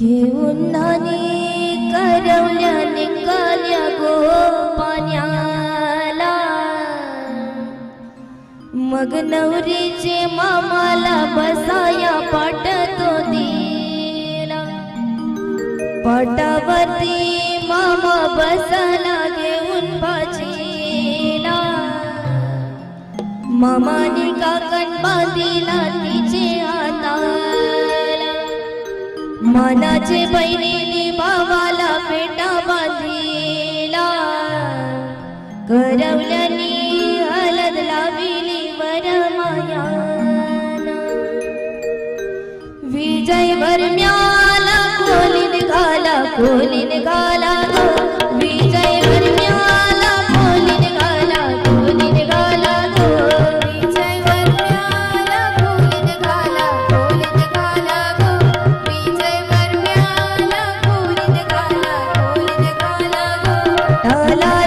घेऊन नानी करवल्या निघाल्या गो पाण्याला. मग नवरीचे मामाला बसाया पाटतो दिला. पाटावरती मामा बसला घेऊन भाजीला मामाने काकण बांधिला मनाचे बहिणीने भावाला पेटा बांधिला करवल्यानी हलद लाविली वर माया विजय भरम्या todos los